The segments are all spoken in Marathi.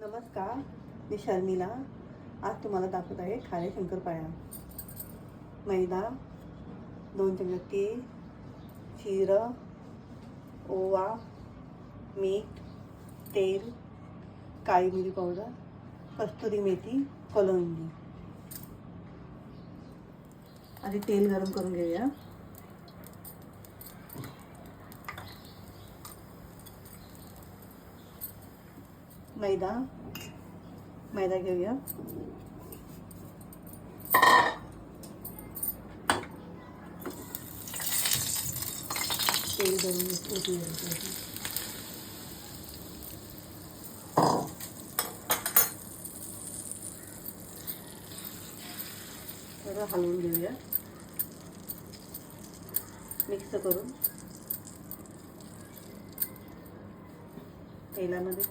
नमस्कार मी शर्मिला. आज तुम्हाला दाखवत आहे खारे शंकरपाळ्या. मैदा दोन चमचे तीळ जिरं ओवा मीठ तेल काळी मिरी पावडर कस्तुरी मेथी कलोंजी आधी तेल गरम करून घेऊया. मैदा मैदा घेऊया तेल गरम ओतून घ्यायचं. सगळं हलवून घेऊया मिक्स करून तेलामध्ये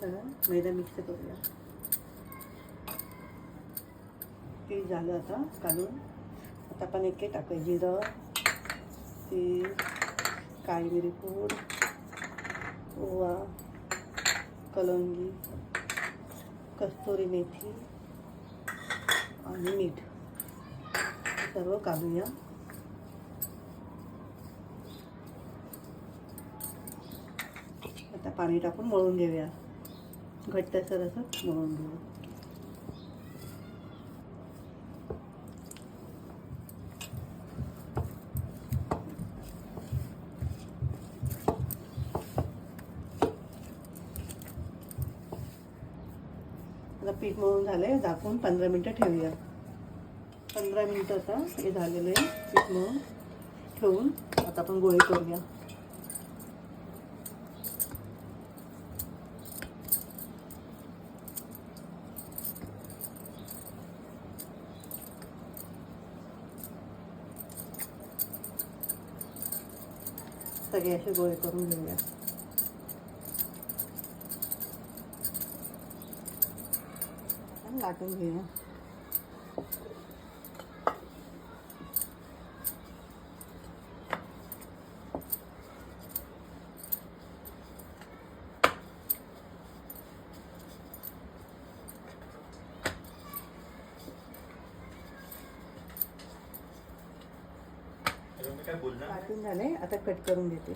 ते झालं आता काढून. आता आपण एक टाकूया जिरं तीळ काळी मिरी पूड ओवा कलंगी कस्तुरी मेथी आणि मीठ. सर्व काढूया. आता पाणी टाकून मळून घेऊया. घट्टसर असं मळून घेऊ आता पीठ मळून झालंय, झाकून पंधरा मिनटं ठेवूया. पंधरा मिनटं आता हे झालेलं पीठ आता आणि लाटून घेऊया लाटून झाले आता कट करून घेते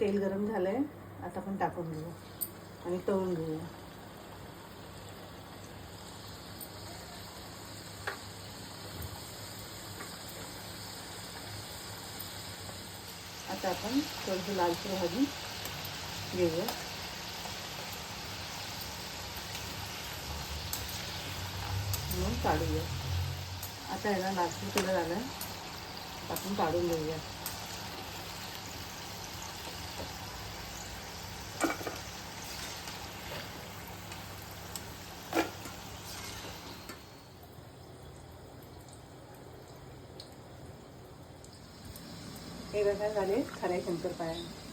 तेल गरम झालंय. आता आपण टाकून घेऊ आणि तळून घेऊया. आता आपण थोडीशी लालची भाजी घेऊया. म्हणून काढूया. आता याला लालची कलर आला आपण काढून घेऊया. हे बघा झाले खऱ्या शंकरपाळ्या.